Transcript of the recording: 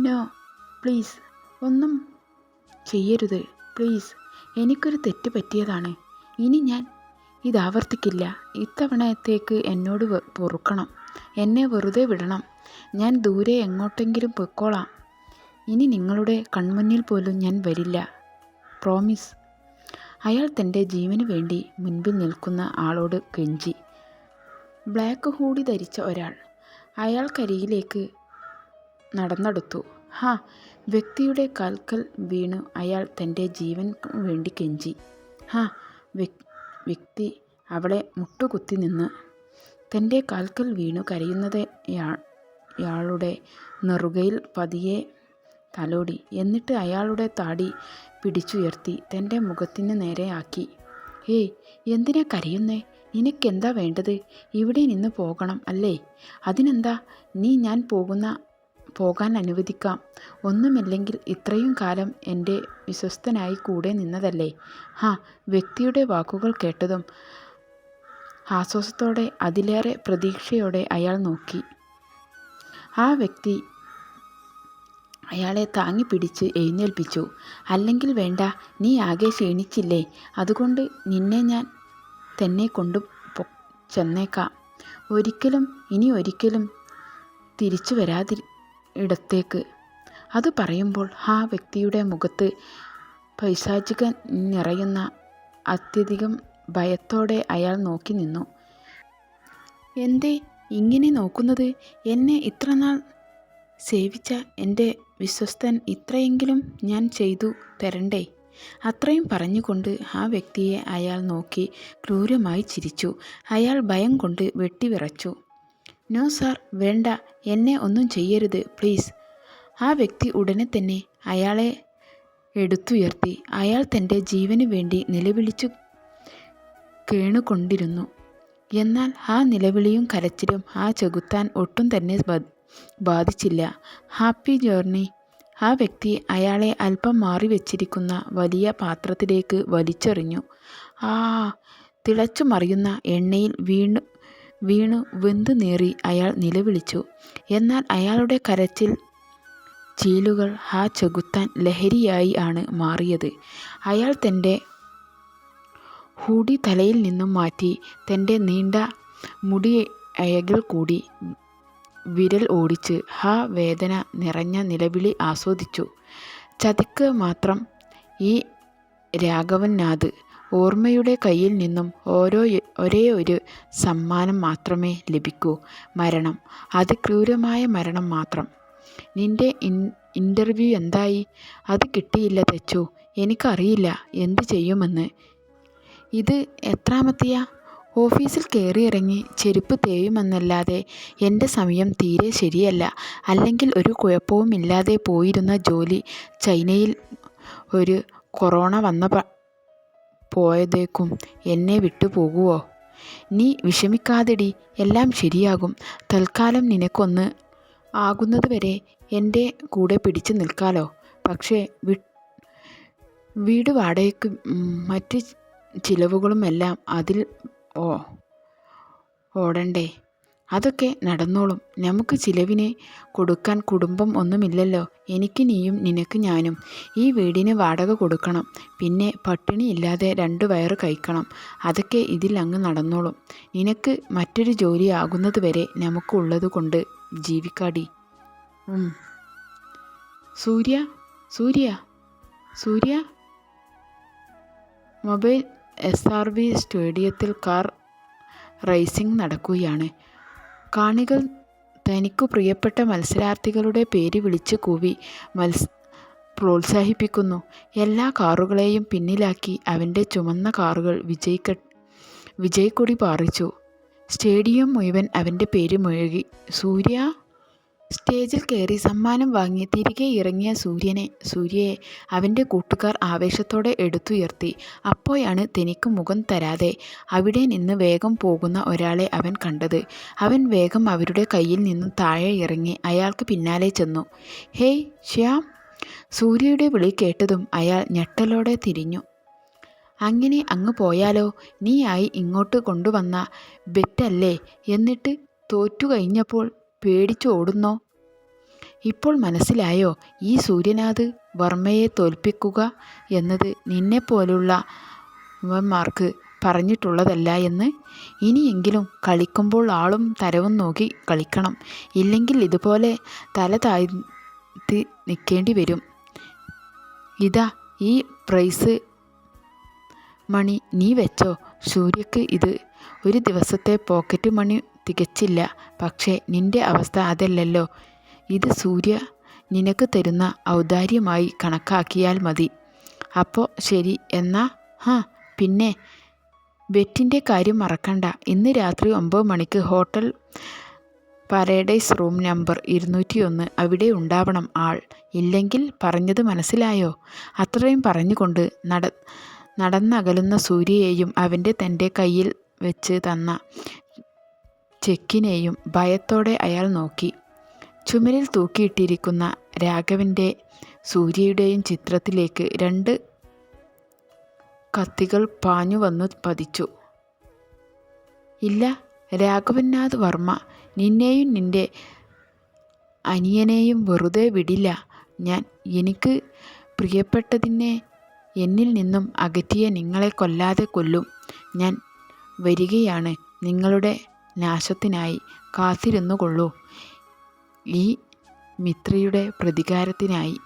No please ഒന്നും ചെയ്യരുത്. Please എനിക്കൊരു തെറ്റ് പറ്റിയതാണ്. ഇനി ഞാൻ ഇത് ആവർത്തിക്കില്ല ഇത്തവണത്തേക്ക് എന്നോട് പൊറുക്കണം. എന്നെ വെറുതെ വിടണം. ഞാൻ ദൂരെ എങ്ങോട്ടെങ്കിലും പൊയ്ക്കോളാം. ഇനി നിങ്ങളുടെ കൺമുന്നിൽ പോലും ഞാൻ വരില്ല. പ്രോമിസ് അയാൾ തന്റെ ജീവന് വേണ്ടി മുൻപിൽ നിൽക്കുന്ന ആളോട് കെഞ്ചി. ബ്ലാക്ക് ഹൂഡി ധരിച്ച ഒരാൾ അയാൾക്കരികിലേക്ക് നടന്നെടുത്തു. ഹാ വ്യക്തിയുടെ കാൽക്കൽ വീണു അയാൾ തന്റെ ജീവൻ വേണ്ടി കെഞ്ചി. ഹാ വ്യക്- വ്യക്തി അവളെ മുട്ടുകുത്തി നിന്ന് തന്റെ കാൽക്കൽ വീണു കരയുന്നത് അയാളുടെ യാളുടെ നെറുകയിൽ പതിയെ തലോടി. എന്നിട്ട് അയാളുടെ താടി പിടിച്ചുയർത്തി തന്റെ മുഖത്തിന് നേരെയാക്കി ഏയ് എന്തിനാ കരയുന്നേ? നിനക്കെന്താ വേണ്ടത്? ഇവിടെ നിന്ന് പോകണം അല്ലേ? അതിനെന്താ? നീ ഞാൻ പോകുന്ന പോകാൻ അനുവദിക്കാം. ഒന്നുമില്ലെങ്കിൽ ഇത്രയും കാലം എന്റെ വിശ്വസ്തനായി കൂടെ നിന്നതല്ലേ? ഹാ വ്യക്തിയുടെ വാക്കുകൾ കേട്ടതും ആശ്വാസത്തോടെ അതിലേറെ പ്രതീക്ഷയോടെ അയാൾ നോക്കി. ആ വ്യക്തി അയാളെ താങ്ങി പിടിച്ച് എഴുന്നേൽപ്പിച്ചു. അല്ലെങ്കിൽ വേണ്ട നീ ആകെ ക്ഷീണിച്ചില്ലേ? അതുകൊണ്ട് നിന്നെ ഞാൻ തന്നെ കൊണ്ടു ചെന്നേക്കാം. ഒരിക്കലും ഇനി ഒരിക്കലും തിരിച്ചു വരാതി ഇടത്തേക്ക്. അത് പറയുമ്പോൾ ആ വ്യക്തിയുടെ മുഖത്ത് പൈശാചിക നിറയുന്ന അത്യധികം ഭയത്തോടെ അയാൾ നോക്കി നിന്നു. എന്തേ ഇങ്ങനെ നോക്കുന്നത്? എന്നെ ഇത്രനാൾ സേവിച്ച എന്റെ വിശ്വസ്തൻ ഇത്രയെങ്കിലും ഞാൻ ചെയ്തു തരണ്ടേ? അത്രയും പറഞ്ഞുകൊണ്ട് ആ വ്യക്തിയെ അയാൾ നോക്കി ക്രൂരമായി ചിരിച്ചു. അയാൾ ഭയം കൊണ്ട് വെട്ടിവിറച്ചു നോ സാർ വേണ്ട. എന്നെ ഒന്നും ചെയ്യരുത് പ്ലീസ്. ആ വ്യക്തി ഉടനെ തന്നെ അയാളെ എടുത്തുയർത്തി. അയാൾ തന്റെ ജീവന് വേണ്ടി നിലവിളിച്ചു കേണുകൊണ്ടിരുന്നു. എന്നാൽ ആ നിലവിളിയും കരച്ചിലും ആ ചെകുത്താൻ ഒട്ടും തന്നെ ബാധിച്ചില്ല. Happy journey. ആ വ്യക്തി അയാളെ അല്പം മാറി വെച്ചിരിക്കുന്ന വലിയ പാത്രത്തിലേക്ക് വലിച്ചെറിഞ്ഞു. ആ തിളച്ചു മറിയുന്ന എണ്ണയിൽ വീണു വീണു വെന്തു നേറി അയാൾ നിലവിളിച്ചു. എന്നാൽ അയാളുടെ കരച്ചിൽ ചീലുകൾ ആ ചെകുത്താൻ ലഹരിയായി ആണ് മാറിയത്. അയാൾ തന്റെ ഹൂടി തലയിൽ നിന്നും മാറ്റി തന്റെ നീണ്ട മുടി അയകിൽ കൂടി വിരൽ ഓടിച്ച് ഹാ വേദന നിറഞ്ഞ നിലവിളി ആസ്വദിച്ചു. ചതിക്ക് മാത്രം ഈ രാഘവൻനാഥ് ഓർമ്മയുടെ കയ്യിൽ നിന്നും ഓരോ ഒരേ ഒരു സമ്മാനം മാത്രമേ ലഭിക്കൂ. മരണം. അത് ക്രൂരമായ മരണം മാത്രം. നിന്റെ ഇൻ ഇന്റർവ്യൂ എന്തായി? അത് കിട്ടിയില്ല തെച്ചു. എനിക്കറിയില്ല. എന്ത് ചെയ്യുമെന്ന്. ഇത് എത്രാമത്തെയാ? ഓഫീസിൽ കയറിയിറങ്ങി ചെരുപ്പ് തേയുമെന്നല്ലാതെ എന്റെ സമയം തീരെ ശരിയല്ല. അല്ലെങ്കിൽ ഒരു കുഴപ്പവും ഇല്ലാതെ പോയിരുന്ന ജോലി ചൈനയിൽ ഒരു കൊറോണ വന്ന പോയതേക്കും. എന്നെ വിട്ടു പോകുവോ നീ വിഷമിക്കാതെടി എല്ലാം ശരിയാകും. തൽക്കാലം നിനക്കൊന്ന് ആകുന്നതുവരെ എന്റെ കൂടെ പിടിച്ചു നിൽക്കാലോ. പക്ഷേ വി വീട് വാടകയ്ക്ക് മറ്റ് ചിലവുകളുമെല്ലാം അതിൽ ഓ ഓടണ്ടേ. അതൊക്കെ നടന്നോളും. നമുക്ക് ചിലവിനെ കൊടുക്കാൻ കുടുംബം ഒന്നുമില്ലല്ലോ. എനിക്ക് നീയും നിനക്ക് ഞാനും. ഈ വീടിന് വാടക കൊടുക്കണം. പിന്നെ പട്ടിണി ഇല്ലാതെ രണ്ട് വയറ് കഴിക്കണം. അതൊക്കെ ഇതിൽ അങ്ങ് നടന്നോളും. നിനക്ക് മറ്റൊരു ജോലി ആകുന്നത് വരെ നമുക്കുള്ളത് കൊണ്ട് ജീവിക്കാടി. Surya? Surya? Surya? Mobile S R V സ്റ്റേഡിയത്തിൽ കാർ റേസിംഗ് നടക്കുകയാണ്. കാണികൾ തനിക്കു പ്രിയപ്പെട്ട മത്സരാർത്ഥികളുടെ പേര് വിളിച്ചു കൂവി മത്സ പ്രോത്സാഹിപ്പിക്കുന്നു. എല്ലാ കാറുകളെയും പിന്നിലാക്കി അവന്റെ ചുമന്ന കാറുകൾ വിജയിക്ക വിജയക്കൊടി പാറിച്ചു. സ്റ്റേഡിയം മുഴുവൻ അവന്റെ പേര് മുഴുകി സൂര്യ! സ്റ്റേജിൽ കയറി സമ്മാനം വാങ്ങി തിരികെ ഇറങ്ങിയ സൂര്യനെ സൂര്യയെ അവന്റെ കൂട്ടുകാർ ആവേശത്തോടെ എടുത്തുയർത്തി. അപ്പോഴാണ് തനിക്ക് മുഖം തരാതെ അവിടെ നിന്ന് വേഗം പോകുന്ന ഒരാളെ അവൻ കണ്ടത്. അവൻ വേഗം അവരുടെ കയ്യിൽ നിന്നും താഴെ ഇറങ്ങി അയാൾക്ക് പിന്നാലെ ചെന്നു. ഹേയ് ശ്യാം! സൂര്യയുടെ വിളി കേട്ടതും അയാൾ ഞെട്ടലോടെ തിരിഞ്ഞു. അങ്ങനെ അങ്ങ് പോയാലോ? നീയായി ഇങ്ങോട്ട് കൊണ്ടുവന്ന ബെറ്റല്ലേ? എന്നിട്ട് തോറ്റു കഴിഞ്ഞപ്പോൾ പേടിച്ചോടുന്നോ? ഇപ്പോൾ മനസ്സിലായോ ഈ സൂര്യനാഥ് വർമ്മയെ തോൽപ്പിക്കുക എന്നത് നിന്നെപ്പോലുള്ളവന്മാർക്ക് പറഞ്ഞിട്ടുള്ളതല്ല എന്ന്? ഇനിയെങ്കിലും കളിക്കുമ്പോൾ ആളും തരവും നോക്കി കളിക്കണം. ഇല്ലെങ്കിൽ ഇതുപോലെ തല താഴ്ത്തി നിൽക്കേണ്ടി വരും. ഇതാ ഈ പ്രൈസ് മണി. നീ വെച്ചോ. സൂര്യക്ക് ഇത് ഒരു ദിവസത്തെ പോക്കറ്റ് മണി തികച്ചില്ല. പക്ഷേ നിന്റെ അവസ്ഥ അതല്ലല്ലോ. ഇത് സൂര്യ നിനക്ക് തരുന്ന ഔദാര്യമായി കണക്കാക്കിയാൽ മതി. അപ്പോൾ ശരി എന്നാ? ഹാ പിന്നെ ബെറ്റിന്റെ കാര്യം മറക്കണ്ട. ഇന്ന് രാത്രി ഒമ്പത് മണിക്ക് ഹോട്ടൽ പാരഡൈസ് റൂം നമ്പർ ഇരുന്നൂറ്റി ഒന്ന് അവിടെ ഉണ്ടാവണം ആൾ. ഇല്ലെങ്കിൽ പറഞ്ഞത് മനസ്സിലായോ? അത്രയും പറഞ്ഞുകൊണ്ട് നട നടന്നകലുന്ന സൂര്യയെയും അവന്റെ തന്റെ കയ്യിൽ വെച്ച് തന്ന ചെക്കിനെയും ഭയത്തോടെ അയാൾ നോക്കി. ചുമരിൽ തൂക്കിയിട്ടിരിക്കുന്ന രാഘവന്റെ സൂര്യയുടെയും ചിത്രത്തിലേക്ക് രണ്ട് കത്തികൾ പാഞ്ഞു വന്നു പതിച്ചു. ഇല്ല രാഘവനാഥ് വർമ്മ നിന്നെയും നിന്റെ അനിയനെയും വെറുതെ വിടില്ല. ഞാൻ എനിക്ക് പ്രിയപ്പെട്ടതിനെ എന്നിൽ നിന്നും അകറ്റിയ നിങ്ങളെ കൊല്ലാതെ കൊല്ലും. ഞാൻ വരികയാണ് നിങ്ങളുടെ നാശത്തിനായി കാത്തിരുന്നു കൊള്ളൂ ഈ മിത്രയുടെ പ്രതികാരത്തിനായി